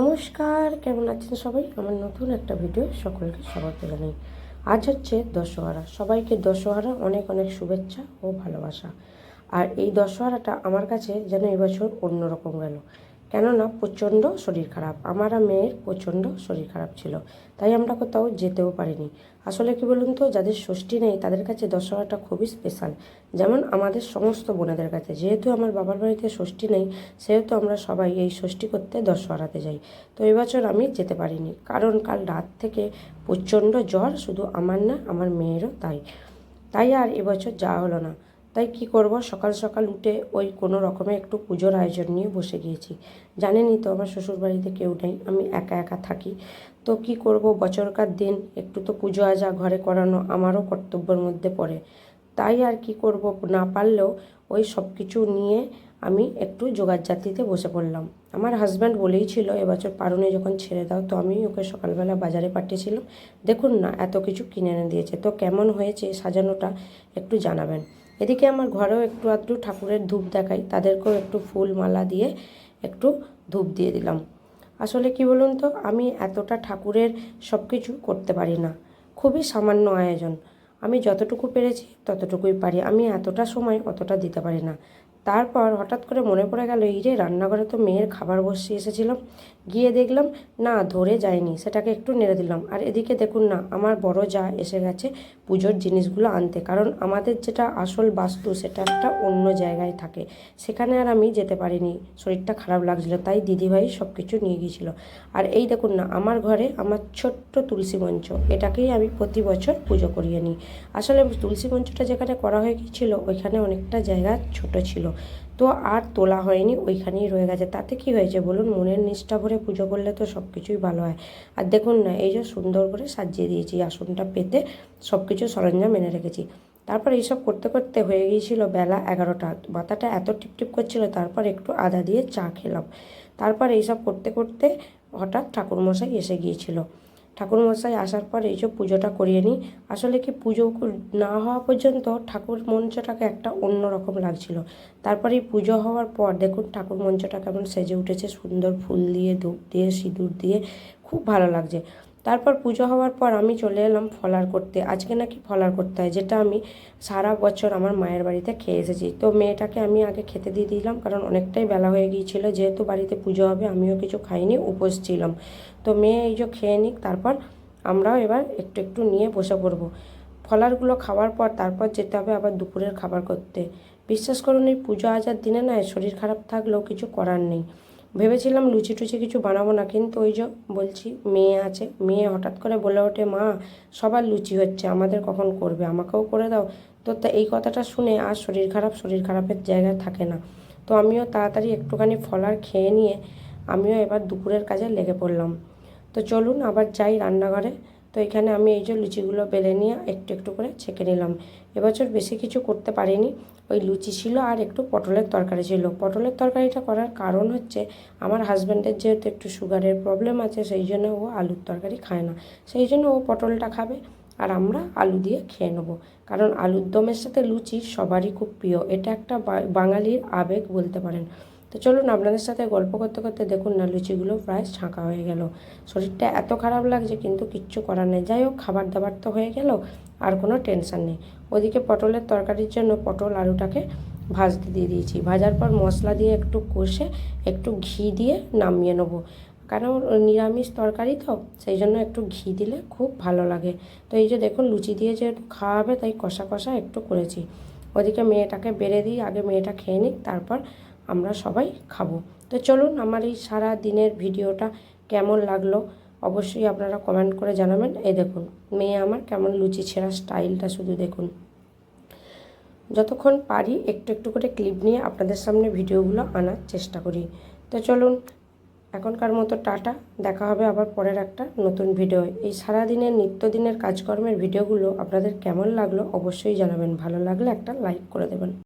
নমস্কার, কেমন আছেন সবাই? আমার নতুন একটা ভিডিও সকলকে স্বাগত জানাই। আজ হচ্ছে দশহরা। সবাইকে দশহরা অনেক অনেক শুভেচ্ছা ও ভালোবাসা। আর এই দশহরাটা আমার কাছে যেন এবছর অন্যরকম গেল। কেননা প্রচণ্ড শরীর খারাপ। আমার আর মেয়ের প্রচণ্ড শরীর খারাপ ছিল। তাই আমরা কোথাও যেতেও পারিনি। আসলে কি বলুন তো, যাদের ষষ্ঠী নেই, তাদের কাছে দশহরাটা খুবই স্পেশাল যেমন আমাদের সমস্ত বোনেদের কাছে। যেহেতু আমার বাবার বাড়িতে ষষ্ঠী নেই, সেহেতু আমরা সবাই এই ষষ্ঠী করতে দশহরাতে যাই। তো এবছর আমি যেতে পারিনি। কারণ কাল রাত থেকে প্রচণ্ড জ্বর, শুধু আমার না, আমার মেয়েরও তাই। তাই আর এবছর যাওয়া হলো না। তাই কি করব? সকাল সকাল উঠে ওই কোনো রকমে একটু পুজোর আয়োজন নিয়ে বসে গিয়েছি। জানেনই তো আমার শ্বশুরবাড়িতে কেউ নেই, আমি একা একা থাকি। তো কি করব? বছরকার দিন একটু তো পুজো আজা ঘরে করানো আমারও কর্তব্যের মধ্যে পড়ে। তাই আর কি করব? না পারলেও ওই সব কিছু নিয়ে আমি একটু জাতিতে বসে পড়লাম। আমার হাজব্যান্ড বলেই ছিল, এবছর পারুনে যখন ছেড়ে দাও তো আমি ওকে সকালবেলা বাজারে পাঠিয়েছিলাম। দেখুন না, এত কিছু কিনে এনে দিয়েছে। তো কেমন হয়েছে? সাজানোটা একটু জানাবেন। এদিকে আমার ঘরেও একটু আধটু ঠাকুরের ধূপ দেখাই, তাদেরকেও একটু ফুল মালা দিয়ে একটু ধূপ দিয়ে দিলাম। আসলে কি বলুন তো, আমি এতটা ঠাকুরের সব কিছু করতে পারি না। খুবই সামান্য আয়োজন। আমি যতটুকু পেরেছি ততটুকুই পারি। আমি এতটা সময় অতটা দিতে পারি না। তারপর হঠাৎ করে মনে পড়ে গেল, এই রে রান্নাঘরে তো মেয়ের খাবার বসিয়ে এসেছিলাম গিয়ে দেখলাম, না, ধরে যায়নি, সেটাকে একটু নেড়ে দিলাম। আর এদিকে দেখুন না, আমার বড় যা এসে গেছে পুজোর জিনিসগুলো আনতে, কারণ আমাদের যেটা আসল বাস্তু সেটা একটা অন্য জায়গায় থাকে। সেখানে আর আমি যেতে পারিনি, শরীরটা খারাপ লাগছিল, তাই দিদিভাই সব কিছু নিয়ে গিয়েছিল। আর এই দেখুন না, আমার ঘরে আমার ছোট্ট তুলসী মঞ্চ, এটাকেই আমি প্রতি বছর পুজো করিয়ে নিই। আসলে তুলসী মঞ্চটা যেখানে করা হয়ে গিয়েছিল, ওইখানে অনেকটা জায়গা ছোট ছিল। তো আর তোলা হয়নি, ওইখানেই রয়ে গেছে। তাতে কি হয়েছে বলুন? মনের নিষ্ঠা ভরে পুজো করলে তো সব কিছুই ভালো হয়। আর দেখুন না, এই যে সুন্দর করে সাজিয়ে দিয়েছি, আসনটা পেতে সব কিছু সরঞ্জাম এনে রেখেছি। তারপর এইসব করতে করতে হয়ে গিয়েছিল বেলা এগারোটা। মাথাটা এত টিপটিপ করছিল, তারপর একটু আদা দিয়ে চা খেলাম। তারপর এইসব করতে করতে হঠাৎ ঠাকুরমশাই এসে গিয়েছিল। ঠাকুরমশাই আসার পর এইসব পুজোটা করিয়ে নিই। আসলে কি পুজো না হওয়া পর্যন্ত ঠাকুর মঞ্চটাকে একটা অন্য রকম লাগছিল। তারপরে পুজো হওয়ার পর দেখুন ঠাকুর মঞ্চটা কেমন সেজে উঠেছে। সুন্দর ফুল দিয়ে, ধূপ দিয়ে, সিঁদুর দিয়ে, খুব ভালো লাগছে। তারপর পুজো হওয়ার পর আমি চলে এলাম ফলার করতে। আজকে নাকি ফলার করতে হয়, যেটা আমি সারা বছর আমার মায়ের বাড়িতে খেয়ে এসেছি। তো মেয়েটাকে আমি আগে খেতে দিয়ে দিলাম, কারণ অনেকটাই বেলা হয়ে গিয়েছিল। যেহেতু বাড়িতে পুজো হবে, আমিও কিছু খাইনি, উপোস ছিলাম। তো মেয়ে এই যে খেয়ে নিক, তারপর আমরাও এবার একটু একটু নিয়ে বসে পড়ব। ফলারগুলো খাওয়ার পর তারপর যেতে হবে আবার দুপুরের খাবার করতে। বিশ্বাস করুন, এই পুজো আজার দিনে না শরীর খারাপ থাকলেও কিছু করার নেই। ভেবেছিলাম লুচি টুচি কিছু বানাবো না, কিন্তু ওই যে বলছি, মেয়ে আছে। মেয়ে হঠাৎ করে বলে ওঠে, মা, সবার লুচি হচ্ছে, আমাদের কখন করবে? আমাকেও করে দাও। তো তা এই কথাটা শুনে আর শরীর খারাপ, শরীর খারাপের জায়গায় থাকে না। তো আমিও তাড়াতাড়ি একটুখানি ফলার খেয়ে নিয়ে, আমিও এবার দুপুরের কাজে লেগে পড়লাম। তো চলুন আবার যাই রান্নাঘরে। তো এখানে আমি এই যে লুচিগুলো বেলে নিয়ে একটু একটু করে ছেঁকে নিলাম। এবছর বেশি কিছু করতে পারিনি, ওই লুচি ছিল আর একটু পটলের তরকারি ছিল। পটলের তরকারিটা করার কারণ হচ্ছে আমার হাজব্যান্ডের যেহেতু একটু সুগারের প্রবলেম আছে, সেই জন্য ও আলুর তরকারি খায় না। সেই জন্য ও পটলটা খাবে আর আমরা আলু দিয়ে খেয়ে নেব। কারণ আলুর দমের সাথে লুচি সবারই খুব প্রিয়। এটা একটা বাঙালির আবেগ বলতে পারেন। তো চলুন আপনাদের সাথে গল্প করতে করতে দেখুন না লুচিগুলো প্রায় ছাঁকা হয়ে গেল। শরীরটা এত খারাপ লাগছে কিন্তু কিচ্ছু করার নেই। যাই হোক খাবার দাবার তো হয়ে গেল, আর কোনো টেনশান নেই। ওদিকে পটলের তরকারির জন্য পটল আলুটাকে ভাজতে দিয়ে দিয়েছি। ভাজার পর মশলা দিয়ে একটু কষে একটু ঘি দিয়ে নামিয়ে নেব। কারণ নিরামিষ তরকারি তো, সেই জন্য একটু ঘি দিলে খুব ভালো লাগে। তো এই যে দেখুন, লুচি দিয়ে যেহেতু খাওয়া হবে তাই কষা কষা একটু করেছি। ওদিকে মেয়েটাকে বেড়ে দিই, আগে মেয়েটা খেয়ে নিক, তারপর আমরা সবাই খাব। তো চলুন আমার এই সারা দিনের ভিডিওটা কেমন লাগল অবশ্যই আপনারা কমেন্ট করে জানাবেন। এই দেখুন, মেয়ে আমার কেমন লুচি ছেঁড়া স্টাইলটা শুধু দেখুন। যতক্ষণ পারি একটু একটু করে ক্লিপ নিয়ে আপনাদের সামনে ভিডিওগুলো আনার চেষ্টা করি। তো চলুন, এখনকার মতো টাটা, দেখা হবে আবার পরের একটা নতুন ভিডিও এই সারাদিনের নিত্যদিনের কাজকর্মের ভিডিওগুলো আপনাদের কেমন লাগল অবশ্যই জানাবেন। ভালো লাগলে একটা লাইক করে দেবেন।